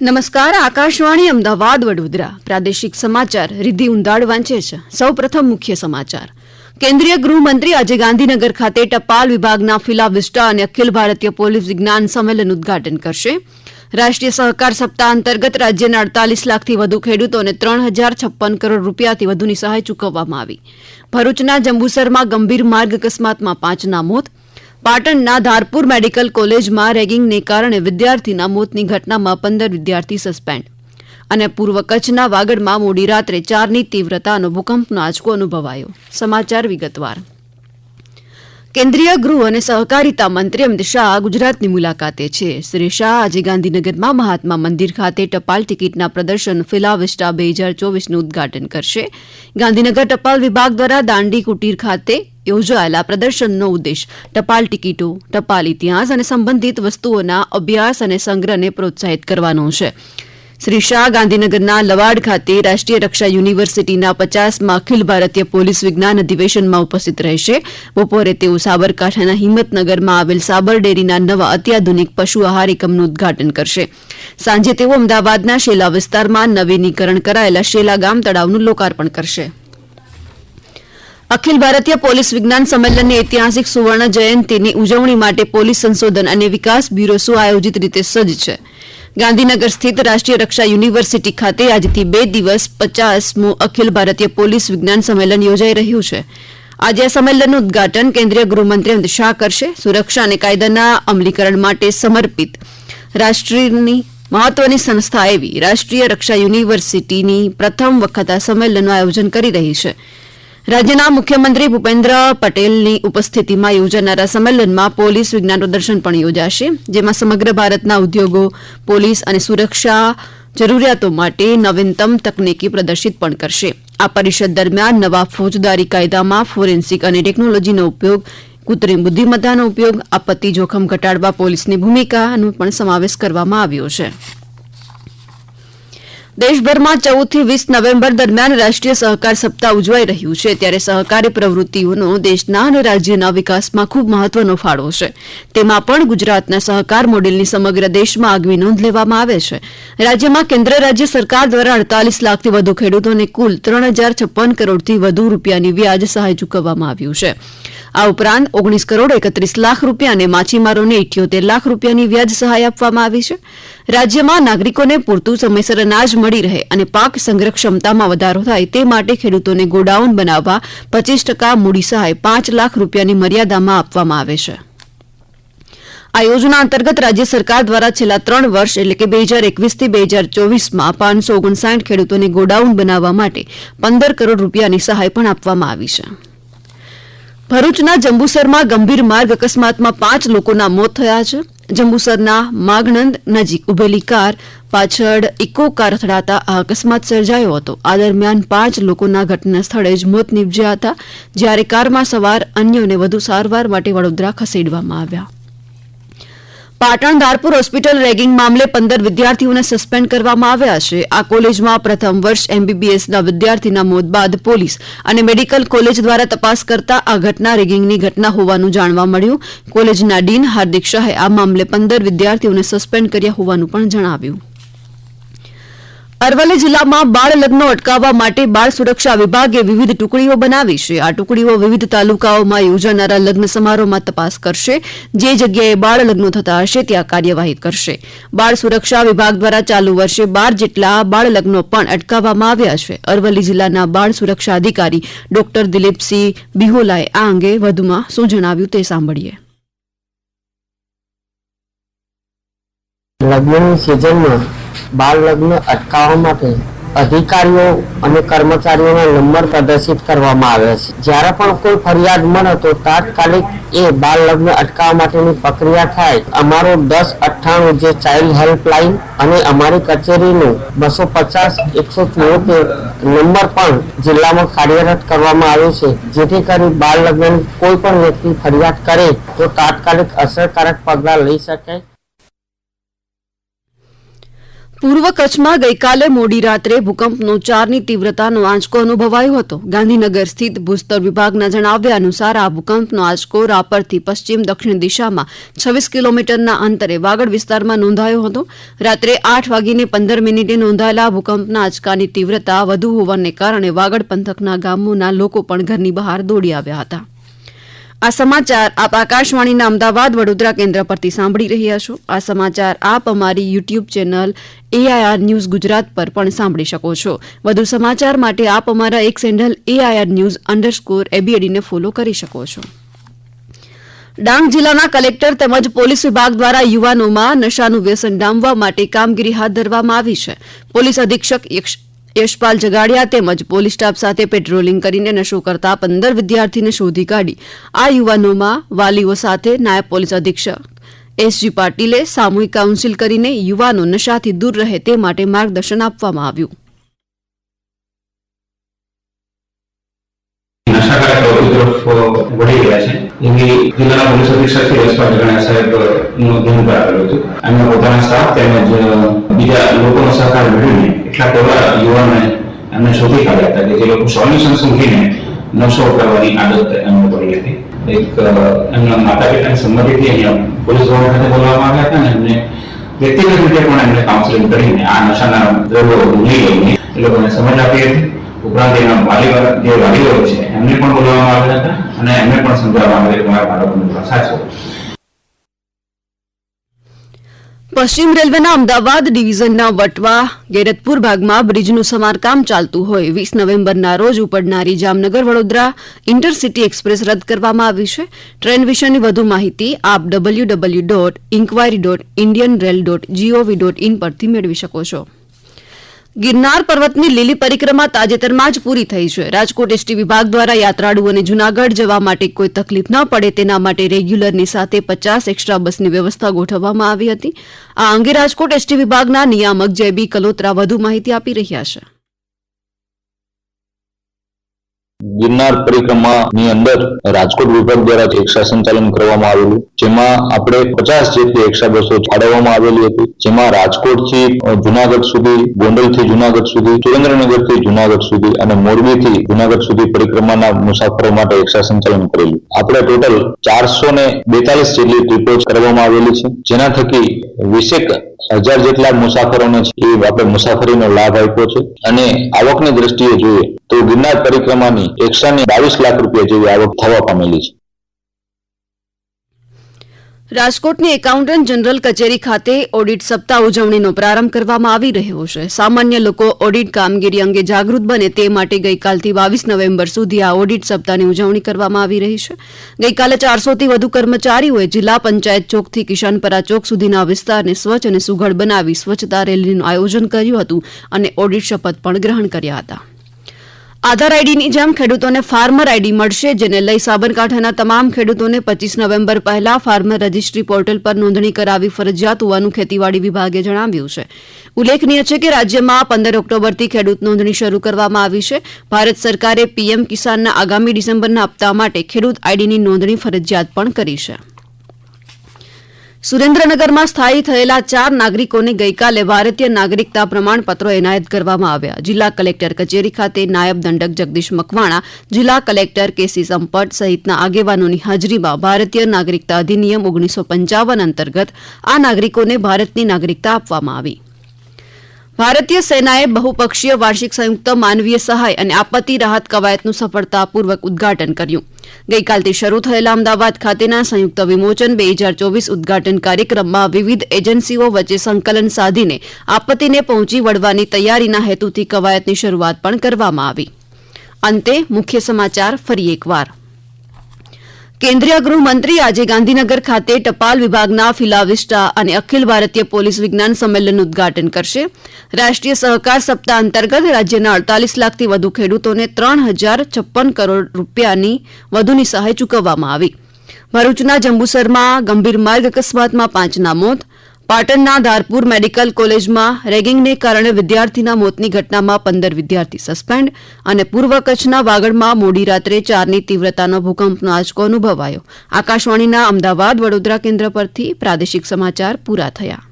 નમસ્કાર, આકાશવાણી અમદાવાદ, વડોદરા. પ્રાદેશિક સમાચાર રિદ્ધિ ઉંદાડ વાંચે છે. સૌ પ્રથમ મુખ્ય સમાચાર. કેન્દ્રીય ગૃહમંત્રી આજે ગાંધીનગર ખાતે ટપાલ વિભાગના ફિલા વિસ્ટા અને અખિલ ભારતીય પોલીસ વિજ્ઞાન સંમેલન ઉદઘાટન કરશે. રાષ્ટ્રીય સહકાર સપ્તાહ અંતર્ગત રાજ્યના અડતાલીસ લાખથી વધુ ખેડૂતોને ત્રણ હજાર છપ્પન કરોડ રૂપિયાથી વધુની સહાય ચૂકવવામાં આવી. ભરૂચના જંબુસરમાં ગંભીર માર્ગ અકસ્માતમાં પાંચના મોત પાટણના ધારપુર મેડિકલ કોલેજમાં રેગિંગને કારણે વિદ્યાર્થીના મોતની ઘટનામાં પંદર વિદ્યાર્થી સસ્પેન્ડ. અને પૂર્વ કચ્છના વાગડમાં મોડી રાત્રે ચારની તીવ્રતાનો ભૂકંપનો આંચકો અનુભવાયો. સમાચાર વિગતવાર. કેન્દ્રીય ગૃહ અને સહકારિતા મંત્રી અમિત શાહ ગુજરાતની મુલાકાતે છે. શ્રી શાહ આજે ગાંધીનગરમાં મહાત્મા મંદિર ખાતે ટપાલ ટિકિટના પ્રદર્શન ફિલાવિસ્ટા બે હજાર ચોવીસનું ઉદઘાટન કરશે. ગાંધીનગર ટપાલ વિભાગ દ્વારા દાંડી કુટીર ખાતે યોજાયેલા પ્રદર્શનનો ઉદ્દેશ ટપાલ ટિકિટો, ટપાલ ઇતિહાસ અને સંબંધિત વસ્તુઓના અભ્યાસ અને સંગ્રહને પ્રોત્સાહિત કરવાનો છે. શ્રી શાહ ગાંધીનગરના લવાડ ખાતે રાષ્ટ્રીય રક્ષા યુનિવર્સિટીના પચાસમાં અખિલ ભારતીય પોલીસ વિજ્ઞાન અધિવેશનમાં ઉપસ્થિત રહેશે. બપોરે તેઓ સાબરકાંઠાના હિંમતનગરમાં આવેલ સાબર ડેરીના નવા અત્યાધુનિક પશુ આહાર એકમનું ઉદઘાટન કરશે. સાંજે તેઓ અમદાવાદના શેલા વિસ્તારમાં નવીનીકરણ કરાયેલા શેલા ગામ તળાવનું લોકાર્પણ કરશે. અખિલ ભારતીય પોલીસ વિજ્ઞાન સંમેલનની ઐતિહાસિક સુવર્ણ જયંતિની ઉજવણી માટે પોલીસ સંશોધન અને વિકાસ બ્યુરો સુઆયોજિત રીતે સજ્જ છે? ગાંધીનગર સ્થિત રાષ્ટ્રીય રક્ષા યુનિવર્સિટી ખાતે આજથી બે દિવસ પચાસમું અખિલ ભારતીય પોલીસ વિજ્ઞાન સંમેલન યોજાઈ રહ્યું છે. આજે આ સંમેલનનું ઉદઘાટન કેન્દ્રીય ગૃહમંત્રી અમિત શાહ કરશે. સુરક્ષા અને કાયદાના અમલીકરણ માટે સમર્પિત. રાષ્ટ્રીયની મહત્વની સંસ્થા એવી રાષ્ટ્રીય રક્ષા યુનિવર્સિટીની પ્રથમ વખત આ સંમેલનનું આયોજન કરી રહી છે. રાજ્યના મુખ્યમંત્રી ભૂપેન્દ્ર પટેલની ઉપસ્થિતિમાં યોજાનારા સંમેલનમાં પોલીસ વિજ્ઞાન પ્રદર્શન પણ યોજાશે, જેમાં સમગ્ર ભારતના ઉદ્યોગો, પોલીસ અને સુરક્ષા જરૂરિયાતો માટે નવીનતમ તકનીકી પ્રદર્શિત પણ કરશે. આ પરિષદ દરમિયાન નવા ફોજદારી કાયદામાં ફોરેન્સિક અને ટેકનોલોજીનો ઉપયોગ, કૃત્રિમ બુદ્ધિમત્તાનો ઉપયોગ, આપત્તિ જોખમ ઘટાડવા પોલીસની ભૂમિકાનો પણ સમાવેશ કરવામાં આવ્યો છે. દેશભરમાં ચૌદથી વીસ નવેમ્બર દરમિયાન રાષ્ટ્રીય સહકાર સપ્તાહ ઉજવાઈ રહ્યું છે. ત્યારે સહકારી પ્રવૃત્તિઓનો દેશના અને રાજ્યના વિકાસમાં ખૂબ મહત્વનો ફાળો છે. તેમાં પણ ગુજરાતના સહકાર મોડેલની સમગ્ર દેશમાં આગવી નોંધ લેવામાં આવે છે. રાજ્યમાં કેન્દ્ર રાજ્ય સરકાર દ્વારા અડતાલીસ લાખથી વધુ ખેડૂતોને કુલ ત્રણ હજાર છપ્પન કરોડથી વધુ રૂપિયાની વ્યાજ સહાય ચૂકવવામાં આવ્યું છે. આ ઉપરાંત ઓગણીસ કરોડ એકત્રીસ લાખ રૂપિયા અને માછીમારોને ઇઠ્યોતેર લાખ રૂપિયાની વ્યાજ સહાય આપવામાં આવી છે. રાજ્યમાં નાગરિકોને પૂરતું સમયસર અનાજ મળી રહે અને પાક સંગ્રહ ક્ષમતામાં વધારો થાય તે માટે ખેડૂતોને ગોડાઉન બનાવવા પચીસ ટકા મૂડી સહાય પાંચ લાખ રૂપિયાની મર્યાદામાં આપવામાં આવે છે. આ યોજના અંતર્ગત રાજ્ય સરકાર દ્વારા છેલ્લા ત્રણ વર્ષ એટલે કે બે હજાર એકવીસથી બે હજાર ચોવીસમાં પાંચસો ઓગણસાઠ ખેડૂતોને ગોડાઉન બનાવવા માટે પંદર કરોડ રૂપિયાની સહાય પણ આપવામાં આવી છે. ભરૂચના જંબુસરમાં ગંભીર માર્ગ અકસ્માતમાં પાંચ લોકોના મોત થયા છે. જંબુસરના માગણંદ નજીક ઉભેલી કાર પાછળ ઇકો કાર અથડાતા આ અકસ્માત સર્જાયો હતો. આ દરમિયાન પાંચ લોકોના ઘટના સ્થળે જ મોત નીપજ્યા હતા, જ્યારે કારમાં સવાર અન્યોને વધુ સારવાર માટે વડોદરા ખસેડવામાં આવ્યા. પાટણ ધારપુર હોસ્પિટલ રેગિંગ મામલે પંદર વિદ્યાર્થીઓને સસ્પેન્ડ કરવામાં આવ્યા છે. આ કોલેજમાં પ્રથમ વર્ષ એમબીબીએસના વિદ્યાર્થીના મોત બાદ પોલીસ અને મેડિકલ કોલેજ દ્વારા તપાસ કરતા આ ઘટના રેગિંગની ઘટના હોવાનું જાણવા મળ્યું. કોલેજના ડીન હાર્દિક શાહે આ મામલે પંદર વિદ્યાર્થીઓને સસ્પેન્ડ કર્યા હોવાનું પણ જણાવ્યું. અરવલ્લી જિલ્લામાં બાળ લગ્નો અટકાવવા માટે બાળ સુરક્ષા વિભાગે વિવિધ ટુકડીઓ બનાવી છે. આ ટુકડીઓ વિવિધ તાલુકાઓમાં યોજાનારા લગ્ન સમારોહમાં તપાસ કરશે. જે જગ્યાએ બાળ લગ્નો થતા હશે ત્યાં કાર્યવાહી કરશે. બાળ સુરક્ષા વિભાગ દ્વારા ચાલુ વર્ષે બાર જેટલા બાળ લગ્નો પણ અટકાવવામાં આવ્યા છે. અરવલ્લી જિલ્લાના બાળ સુરક્ષા અધિકારી ડોક્ટર દિલીપસિંહ બિહોલાએ આ અંગે વધુમાં શું જણાવ્યું તે સાંભળીએ. લગ્નની સિઝનમાં બાળ લગ્ન અટકાવવા માટે અધિકારીઓ અને કર્મચારીઓના નંબર પ્રદર્શિત કરવામાં આવે છે. જ્યારે પણ કોઈ ફરિયાદ મળે તો તાત્કાલિક એ બાળ લગ્ન અટકાવવા માટેની પ્રક્રિયા થાય. અમારો દસ અઠ્ઠાણું જે ચાઇલ્ડ હેલ્પલાઇન અને અમારી કચેરીનું બસો પચાસ, એકસો ચોતેર નંબર પણ જિલ્લામાં કાર્યરત કરવામાં આવ્યો છે. જેથી કરી બાળ લગ્નની કોઈ પણ વ્યક્તિ ફરિયાદ કરે તો તાત્કાલિક અસરકારક પગલાં લઈ શકે પૂર્વ કચ્છમાં ગઈકાલે મોડી રાત્રે ભૂકંપનો ચારની તીવ્રતાનો આંચકો અનુભવાયો હતો. ગાંધીનગર સ્થિત ભૂસ્તર વિભાગના જણાવ્યા અનુસાર આ ભૂકંપનો આંચકો રાપરથી પશ્ચિમ દક્ષિણ દિશામાં છવ્વીસ કિલોમીટરના અંતરે વાગડ વિસ્તારમાં નોંધાયો હતો. રાત્રે આઠ વાગીને પંદર મિનિટે નોંધાયેલા ભૂકંપના આંચકાની તીવ્રતા વધુ હોવાને કારણે વાગડ પંથકના ગામોના લોકો પણ ઘરની બહાર દોડી આવ્યા હતા. આ સમાચાર આપ આકાશવાણીના અમદાવાદ વડોદરા કેન્દ્ર પરથી સાંભળી રહ્યા છો. આ સમાચાર આપ અમારી YouTube channel AIR news Gujarat પર પણ સાંભળી શકો છો. વધુ સમાચાર માટે આપ અમારા એક સેન્ડલ એઆઈઆર ન્યૂઝ અંડરસ્કોર એબીએડીને ફોલો કરી શકો છો. ડાંગ જિલ્લાના કલેક્ટર તેમજ પોલીસ વિભાગ દ્વારા યુવાનોમાં નશાનું વ્યસન ડામવા માટે કામગીરી હાથ ધરવામાં આવી છે. પોલીસ અધિક્ષક યશપાલ જગાડિયા તેમજ પોલીસ સ્ટાફ સાથે પેટ્રોલિંગ કરીને નશો કરતા પંદર વિદ્યાર્થીને શોધી કાઢી. આ યુવાનોમાં વાલીઓ સાથે નાયબ પોલીસ અધિક્ષક એસજી પાટીલે સામૂહિક કાઉન્સિલ કરીને યુવાનો નશાથી દૂર રહે તે માટે માર્ગદર્શન આપવામાં આવ્યું. તરફ વળી ગયા છે. એવી જિલ્લાના પોલીસ અધિક્ષક શ્રી યશપાલ જગણા સાહેબનું ધ્યાન પર આવેલું હતું. એમના પોતાના સ્ટાફ તેમજ બીજા લોકોનો સહકાર મેળવીને એટલા ટોળા યુવાનોને એમને શોધી કાઢ્યા હતા કે જે લોકો સોલ્યુશન શોધીને નશો કરવાની આદત એમને પડી હતી. એક એમના માતા પિતાની સંમતિથી અહીંયા પોલીસ ભવન ખાતે બોલાવવામાં આવ્યા હતા અને એમને વ્યક્તિગત રીતે પણ એમને કાઉન્સેલિંગ કરીને આ નશાના દ્રવ્યો ભૂલી લઈને એ લોકોને સમજ આપી હતી. ઉપરાંત એના વાલી જે વાલીઓ છે, એમને પણ બોલાવવામાં આવ્યા હતા અને એમને પણ સમજાવવામાં આવ્યું કે તમારા બાળકોને ભાષા છે. પશ્ચિમ રેલવેના અમદાવાદ ડિવિઝનના વટવા ગેરતપુર ભાગમાં બ્રિજનું સમારકામ ચાલતું હોય. વીસ નવેમ્બરના રોજ ઉપડનારી જામનગર વડોદરા ઇન્ટરસિટી એક્સપ્રેસ રદ કરવામાં આવી છે. ટ્રેન વિશેની વધુ માહિતી આપ W W dot enquiry dot Indian rail dot G O V dot in પરથી મેળવી શકો છો. ગિરનાર પર્વતની લીલી પરિક્રમા તાજેતરમાં જ પૂરી થઈ છે. રાજકોટ એસટી વિભાગ દ્વારા યાત્રાળુઓને જૂનાગઢ જવા માટે કોઈ તકલીફ ન પડે તેના માટે રેગ્યુલરની સાથે પચાસ એક્સ્ટ્રા બસની વ્યવસ્થા ગોઠવવામાં આવી હતી. આ અંગે રાજકોટ એસટી વિભાગના નિયામક જયબી કલોત્રા વધુ માહિતી આપી રહ્યા છે. ગિરનાર પરિક્રમાની અંદર રાજકોટ વિભાગ દ્વારા એકસા સંચાલન કરવામાં આવેલું. જેમાં આપણે પચાસ જેટલી એક્સ્ટ્રા બસો ફાળવવામાં આવેલી હતી. જેમાં રાજકોટથી જુનાગઢ સુધી ગોંડલથી જુનાગઢ સુધી સુરેન્દ્રનગરથી જુનાગઢ સુધી અને મોરબી થી જુનાગઢ સુધી પરિક્રમાના મુસાફરો માટે એક્સ્ટ્રા સંચાલન કરેલું. આપણે ટોટલ ચારસો ને બેતાલીસ જેટલી ટ્રીપો કરવામાં આવેલી છે. જેના થકી વીસેક હજાર જેટલા મુસાફરોને છે એ આપણે મુસાફરીનો લાભ આપ્યો છે. અને આવકની દ્રષ્ટિએ જોઈએ તો ગિરનાર પરિક્રમાની એકસો બાવીસ લાખ રૂપિયા જેવી આવક થવા પામેલી છે. રાજકોટની એકાઉન્ટન્ટ જનરલ કચેરી ખાતે ઓડિટ સપ્તાહ ઉજવણીનો પ્રારંભ કરવામાં આવી રહ્યો છે. સામાન્ય લોકો ઓડિટ કામગીરી અંગે જાગૃત બને તે માટે ગઈકાલથી બાવીસ નવેમ્બર સુધી આ ઓડિટ સપ્તાહની ઉજવણી કરવામાં આવી રહી છે. ગઈકાલે ચારસોથી વધુ કર્મચારીઓએ જિલ્લા પંચાયત ચોકથી કિશનપરા ચોક સુધીના વિસ્તારને સ્વચ્છ અને સુઘડ બનાવી સ્વચ્છતા રેલીનું આયોજન કર્યું હતું અને ઓડિટ શપથ પણ ગ્રહણ કર્યા હતા. આધાર આઈડીની જેમ ખેડૂતોને ફાર્મર આઈડી મળશે, જેને લઈ સાબરકાંઠાના તમામ ખેડૂતોને પચીસ નવેમ્બર પહેલા ફાર્મર રજિસ્ટ્રી પોર્ટલ પર નોંધણી કરાવી ફરજિયાત હોવાનું ખેતીવાડી વિભાગે જણાવ્યું છે. ઉલ્લેખનીય છે કે રાજ્યમાં પંદર ઓક્ટોબરથી ખેડૂત નોંધણી શરૂ કરવામાં આવી છે. ભારત સરકારે પીએમ કિસાનના આગામી ડિસેમ્બરના હપ્તા માટે ખેડૂત આઈડીની નોંધણી ફરજિયાત પણ કરી છે. સુરેન્દ્રનગરમાં સ્થાયી થયેલા ચાર નાગરિકોને ગઈકાલે ભારતીય નાગરિકતા પ્રમાણપત્રો એનાયત કરવામાં આવ્યા. જિલ્લા કલેક્ટર કચેરી ખાતે નાયબ દંડક જગદીશ મકવાણા, જિલ્લા કલેક્ટર કેસી સંપટ સહિતના આગેવાનોની હાજરીમાં ભારતીય નાગરિકતા અધિનિયમ ઓગણીસો પંચાવન અંતર્ગત આ નાગરિકોને ભારતની નાગરિકતા આપવામાં આવી. ભારતીય સેનાએ બહુપક્ષીય વાર્ષિક સંયુક્ત માનવીય સહાય અને આપત્તિ રાહત કવાયતનું સફળતાપૂર્વક ઉદ્ઘાટન કર્યું. ગઈકાલથી શરૂ થયેલા અમદાવાદ ખાતેના સંયુક્ત વિમોચન બે હજાર ચોવીસ ઉદ્ઘાટન કાર્યક્રમમાં વિવિધ એજન્સીઓ વચ્ચે સંકલન સાધીને આપત્તિને પહોંચી વળવાની તૈયારીના હેતુથી કવાયતની શરૂઆત પણ કરવામાં આવી. અંતે મુખ્ય સમાચાર ફરી એકવાર. કેન્દ્રીય ગૃહમંત્રી આજે ગાંધીનગર ખાતે ટપાલ વિભાગના ફિલાવિસ્ટા અને અખિલ ભારતીય પોલીસ વિજ્ઞાન સંમેલનનું ઉદ્ઘાટન કરશે. રાષ્ટ્રીય સહકાર સપ્તાહ અંતર્ગત રાજ્યના અડતાલીસ લાખથી વધુ ખેડૂતોને ત્રણ હજાર છપ્પન કરોડ રૂપિયાની વધુની સહાય ચૂકવવામાં આવી. ભરૂચના જંબુસરમાં ગંભીર માર્ગ અકસ્માતમાં પાંચના મોત પાટણના ધારપુર મેડિકલ કોલેજમાં રેગિંગને કારણે વિદ્યાર્થીના મોતની ઘટનામાં પંદર વિદ્યાર્થી સસ્પેન્ડ અને પૂર્વ કચ્છના વાગડમાં મોડી રાત્રે ચારની તીવ્રતાનો ભૂકંપનો આંચકો અનુભવાયો. આકાશવાણીના અમદાવાદ વડોદરા કેન્દ્ર પરથી પ્રાદેશિક સમાચાર પૂરા થયા.